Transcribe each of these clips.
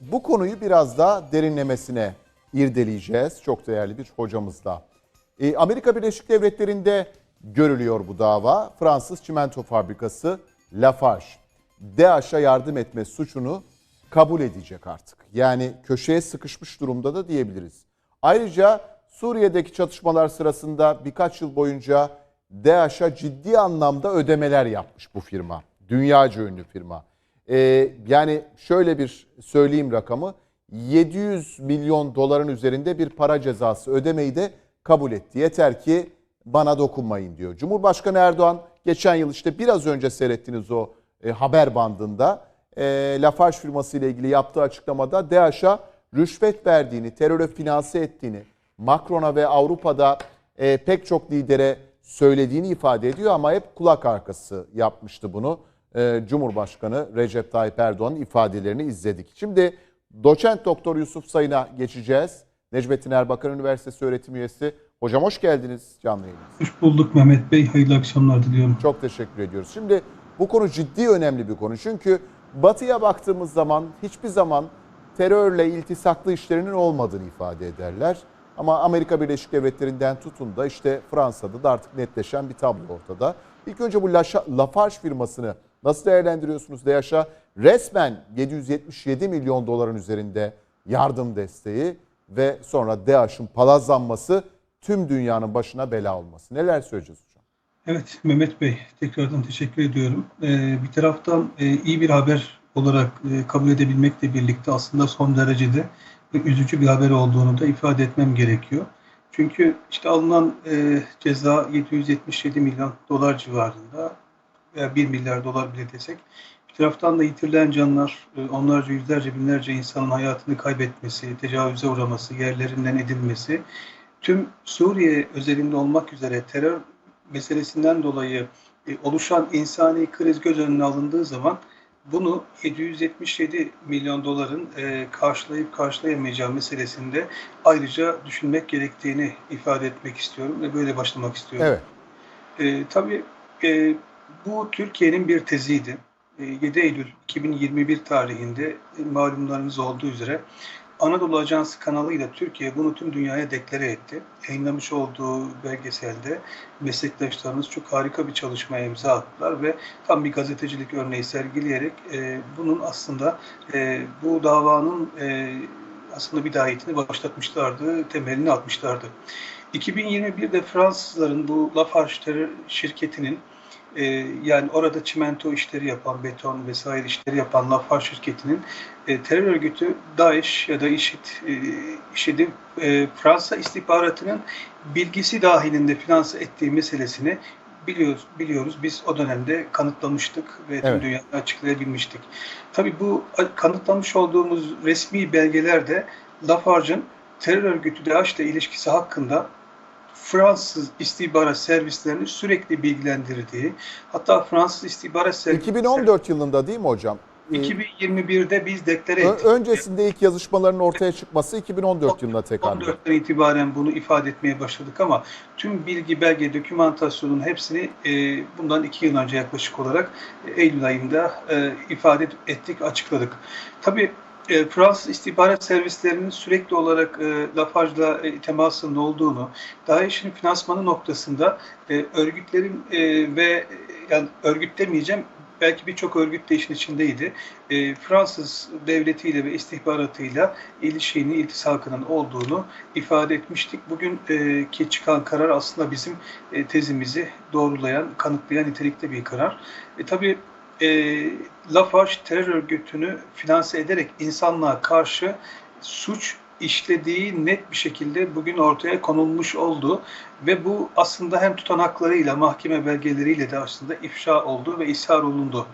bu konuyu biraz daha derinlemesine irdeleyeceğiz. Çok değerli bir hocamızla. E, Amerika Birleşik Devletleri'nde görülüyor bu dava. Fransız çimento fabrikası Lafarge, DAEŞ'a yardım etme suçunu kabul edecek artık. Yani köşeye sıkışmış durumda da diyebiliriz. Ayrıca Suriye'deki çatışmalar sırasında birkaç yıl boyunca DAEŞ'a ciddi anlamda ödemeler yapmış bu firma. Dünyaca ünlü firma. Ee, yani şöyle bir söyleyeyim rakamı. 700 milyon doların üzerinde bir para cezası ödemeyi de kabul etti. Yeter ki bana dokunmayın diyor. Cumhurbaşkanı Erdoğan geçen yıl işte biraz önce seyrettiğiniz o e, haber bandında e, Lafarge firması ile ilgili yaptığı açıklamada DAEŞ'a rüşvet verdiğini, teröre finanse ettiğini, Macron'a ve Avrupa'da e, pek çok lidere söylediğini ifade ediyor ama hep kulak arkası yapmıştı bunu. E, Cumhurbaşkanı Recep Tayyip Erdoğan'ın ifadelerini izledik. Şimdi doçent doktor Yusuf Sayın'a geçeceğiz. Necmettin Erbakan Üniversitesi öğretim üyesi. Hocam hoş geldiniz canlı yayınımıza. Hoş bulduk Mehmet Bey. Hayırlı akşamlar diliyorum. Çok teşekkür ediyoruz. Şimdi bu konu ciddi önemli bir konu. Çünkü batıya baktığımız zaman hiçbir zaman terörle iltisaklı işlerinin olmadığını ifade ederler. Ama Amerika Birleşik Devletleri'nden tutun da işte Fransa'da da artık netleşen bir tablo ortada. İlk önce bu Lafarge firmasını nasıl değerlendiriyorsunuz DAEŞ'a? Resmen 777 milyon doların üzerinde yardım desteği ve sonra DAEŞ'in palazlanması tüm dünyanın başına bela olması. Neler söyleyeceğiz hocam? Evet Mehmet Bey tekrardan teşekkür ediyorum. Ee, bir taraftan e, iyi bir haber olarak e, kabul edebilmekle birlikte aslında son derecede e, üzücü bir haber olduğunu da ifade etmem gerekiyor. Çünkü işte alınan e, ceza 777 milyon dolar civarında veya 1 milyar dolar bile desek. Bir taraftan da yitirilen canlar, e, onlarca yüzlerce binlerce insanın hayatını kaybetmesi, tecavüze uğraması, yerlerinden edilmesi, tüm Suriye özelinde olmak üzere terör meselesinden dolayı e, oluşan insani kriz göz önüne alındığı zaman bunu 777 milyon doların e, karşılayıp karşılayamayacağı meselesinde ayrıca düşünmek gerektiğini ifade etmek istiyorum ve böyle başlamak istiyorum. Evet. E, tabii e, bu Türkiye'nin bir teziydi. E, 7 Eylül 2021 tarihinde e, malumlarınız olduğu üzere Anadolu Ajansı kanalıyla Türkiye bunu tüm dünyaya deklare etti. Yayınlamış olduğu belgeselde meslektaşlarımız çok harika bir çalışmaya imza attılar ve tam bir gazetecilik örneği sergileyerek e, bunun aslında e, bu davanın e, aslında bidayetini başlatmışlardı, temelini atmışlardı. 2021'de Fransızların bu Lafarge şirketinin e, yani orada çimento işleri yapan, beton vesaire işleri yapan Lafarge şirketinin e, terör örgütü DAEŞ ya da IŞİD, e, IŞİD'i e, Fransa istihbaratının bilgisi dahilinde finanse ettiği meselesini biliyoruz, biliyoruz. Biz o dönemde kanıtlamıştık ve tüm Evet. dünyaya açıklayabilmiştik. Tabii bu kanıtlamış olduğumuz resmi belgelerde Lafarge'ın terör örgütü DAEŞ ile ilişkisi hakkında Fransız istihbarat servislerini sürekli bilgilendirdiği, hatta Fransız istihbarat servisleri 2014 yılında değil mi hocam? Ee, 2021'de biz deklare ettik. Öncesinde ilk yazışmaların ortaya çıkması 2014 yılında tekrar. 14'ten itibaren bunu ifade etmeye başladık ama tüm bilgi, belge, dokümantasyonun hepsini e, bundan iki yıl önce yaklaşık olarak e, Eylül ayında e, ifade ettik, açıkladık. Tabii e, Fransız istihbarat servislerinin sürekli olarak e, Lafarge'la e, temasının olduğunu, DAEŞ'in finansmanı noktasında e, örgütlerin e, ve yani örgüt demeyeceğim belki birçok örgüt de işin içindeydi. E, Fransız devletiyle ve istihbaratıyla ilişkinin, iltisakının olduğunu ifade etmiştik. Bugün e, ki çıkan karar aslında bizim e, tezimizi doğrulayan, kanıtlayan nitelikte bir karar. E, tabii e, Lafarge terör örgütünü finanse ederek insanlığa karşı suç işlediği net bir şekilde bugün ortaya konulmuş oldu ve bu aslında hem tutanaklarıyla mahkeme belgeleriyle de aslında ifşa oldu ve ishar olundu.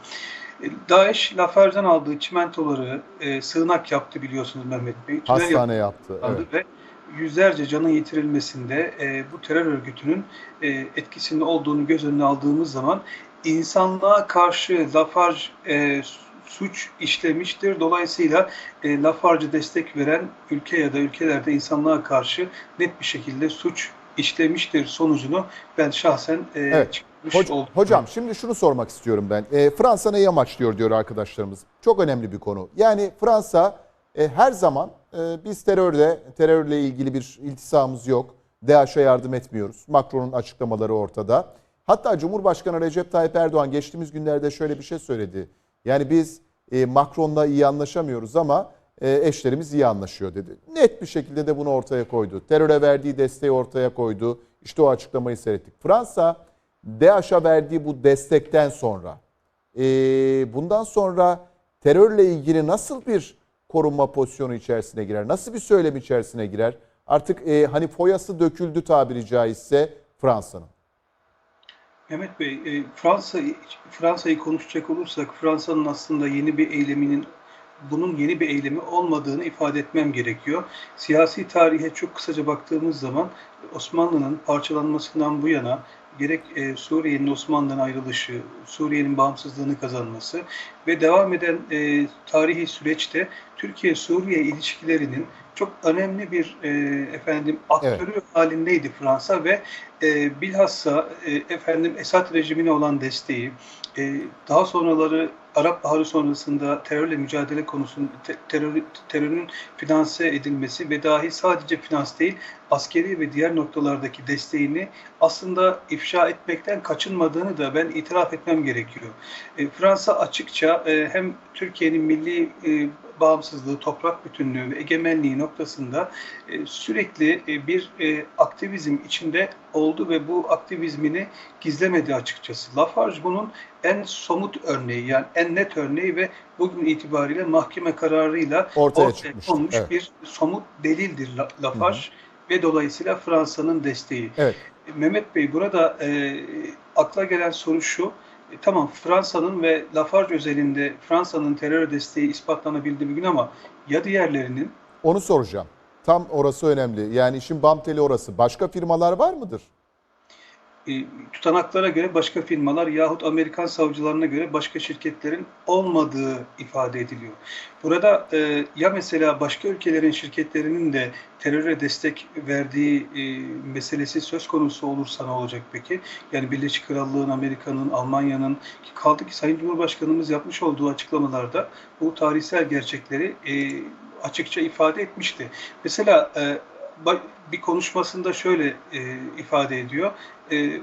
E, DAEŞ Lafarge'dan aldığı çimentoları e, sığınak yaptı biliyorsunuz Mehmet Bey. Tünel Hastane yaptı. yaptı Evet. ve yüzlerce canın yitirilmesinde e, bu terör örgütünün e, etkisinde olduğunu göz önüne aldığımız zaman insanlığa karşı Lafarge e, suç işlemiştir. Dolayısıyla e, Lafarge'a destek veren ülke ya da ülkelerde insanlığa karşı net bir şekilde suç işlemiştir sonucunu ben şahsen e, Evet. çıkmış Hoc- oldum. hocam şimdi şunu sormak istiyorum ben. Ee, Fransa neyi amaçlıyor diyor arkadaşlarımız. Çok önemli bir konu. Yani Fransa E, her zaman e, biz terörle, terörle ilgili bir iltisamımız yok. DAEŞ'e yardım etmiyoruz. Macron'un açıklamaları ortada. Hatta Cumhurbaşkanı Recep Tayyip Erdoğan geçtiğimiz günlerde şöyle bir şey söyledi. Yani biz e, Macron'la iyi anlaşamıyoruz ama e, eşlerimiz iyi anlaşıyor dedi. Net bir şekilde de bunu ortaya koydu. Teröre verdiği desteği ortaya koydu. İşte o açıklamayı seyrettik. Fransa DAEŞ'a verdiği bu destekten sonra e, bundan sonra terörle ilgili nasıl bir korunma pozisyonu içerisine girer? Nasıl bir söylem içerisine girer? Artık e, hani foyası döküldü tabiri caizse Fransa'nın. Mehmet Bey, e, Fransa Fransa'yı konuşacak olursak Fransa'nın aslında yeni bir eyleminin bunun yeni bir eylemi olmadığını ifade etmem gerekiyor. Siyasi tarihe çok kısaca baktığımız zaman Osmanlı'nın parçalanmasından bu yana gerek e, Suriye'nin Osmanlı'dan ayrılışı, Suriye'nin bağımsızlığını kazanması ve devam eden e, tarihi süreçte Türkiye-Suriye ilişkilerinin çok önemli bir e, efendim aktörü halindeydi Fransa ve e, bilhassa e, efendim Esad rejimine olan desteği, e, daha sonraları Arap Baharı sonrasında terörle mücadele konusunda te- terör, terörün finanse edilmesi ve dahi sadece finans değil askeri ve diğer noktalardaki desteğini aslında ifşa etmekten kaçınmadığını da ben itiraf etmem gerekiyor. E, Fransa açıkça e, hem Türkiye'nin milli e, bağımsızlığı, toprak bütünlüğü ve egemenliği noktasında e, sürekli e, bir e, aktivizm içinde oldu ve bu aktivizmini gizlemedi açıkçası. Lafarge bunun en somut örneği yani en net örneği ve bugün itibariyle mahkeme kararıyla Ortaya çıkmıştı, konmuş evet. bir somut delildir La- Lafarge ve dolayısıyla Fransa'nın desteği. Evet. Mehmet Bey burada e, akla gelen soru şu. E, tamam Fransa'nın ve Lafarge özelinde Fransa'nın terör desteği ispatlanabilir bir gün ama ya diğerlerinin Onu soracağım. Tam orası önemli. Yani işin bam teli orası. Başka firmalar var mıdır? E, tutanaklara göre başka firmalar yahut Amerikan savcılarına göre başka şirketlerin olmadığı ifade ediliyor. Burada e, ya mesela başka ülkelerin şirketlerinin de teröre destek verdiği e, meselesi söz konusu olursa ne olacak peki? Yani Birleşik Krallığın, Amerika'nın, Almanya'nın ki kaldı ki Sayın Cumhurbaşkanımız yapmış olduğu açıklamalarda bu tarihsel gerçekleri e, açıkça ifade etmişti. Mesela e, bir konuşmasında şöyle e, ifade ediyor. E,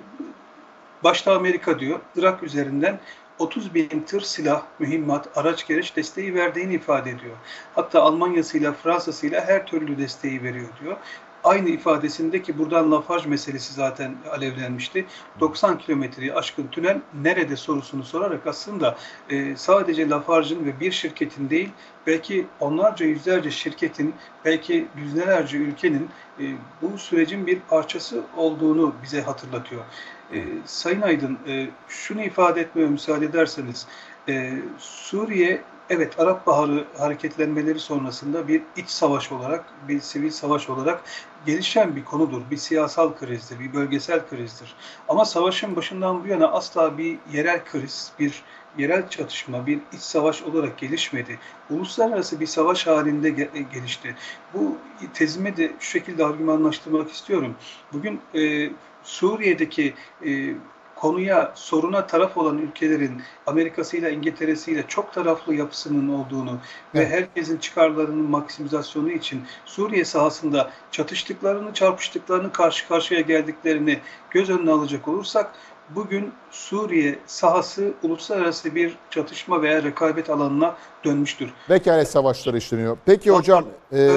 başta Amerika diyor, Irak üzerinden 30 bin tır silah, mühimmat, araç gereç desteği verdiğini ifade ediyor. Hatta Almanya'sıyla, Fransa'sıyla her türlü desteği veriyor diyor. Aynı ifadesinde ki buradan Lafarge meselesi zaten alevlenmişti. 90 kilometreyi aşkın tünel nerede sorusunu sorarak aslında e, sadece Lafarge'ın ve bir şirketin değil belki onlarca yüzlerce şirketin belki yüzlerce ülkenin e, bu sürecin bir parçası olduğunu bize hatırlatıyor. E, Sayın Aydın e, şunu ifade etmeye müsaade ederseniz e, Suriye evet Arap Baharı hareketlenmeleri sonrasında bir iç savaş olarak bir sivil savaş olarak gelişen bir konudur. Bir siyasal krizdir, bir bölgesel krizdir. Ama savaşın başından bu yana asla bir yerel kriz, bir yerel çatışma, bir iç savaş olarak gelişmedi. Uluslararası bir savaş halinde ge- gelişti. Bu tezimi de şu şekilde argümanlaştırmak istiyorum. Bugün e, Suriye'deki e, konuya, soruna taraf olan ülkelerin Amerika'sıyla, İngiltere'siyle çok taraflı yapısının olduğunu Evet. ve herkesin çıkarlarının maksimizasyonu için Suriye sahasında çatıştıklarını, çarpıştıklarını, karşı karşıya geldiklerini göz önüne alacak olursak bugün Suriye sahası uluslararası bir çatışma veya rekabet alanına dönmüştür. Vekalet savaşları işleniyor. Peki hocam. e.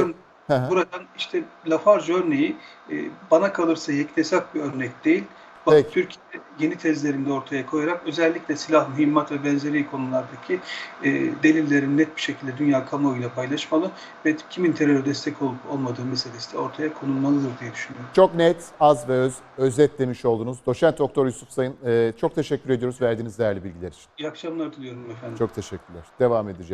Buradan işte Lafarge örneği e, bana kalırsa yeknesak bir örnek değil. Peki. Türkiye yeni tezlerinde ortaya koyarak özellikle silah, mühimmat ve benzeri konulardaki e, delillerin net bir şekilde dünya kamuoyuyla paylaşmalı ve kimin teröre destek olup olmadığı meselesi de ortaya konulmalıdır diye düşünüyorum. Çok net, az ve öz, özetlemiş oldunuz. Doçent Doktor Yusuf Sayın e, çok teşekkür ediyoruz verdiğiniz değerli bilgiler için. İyi akşamlar diliyorum efendim. Çok teşekkürler. Devam edeceğiz.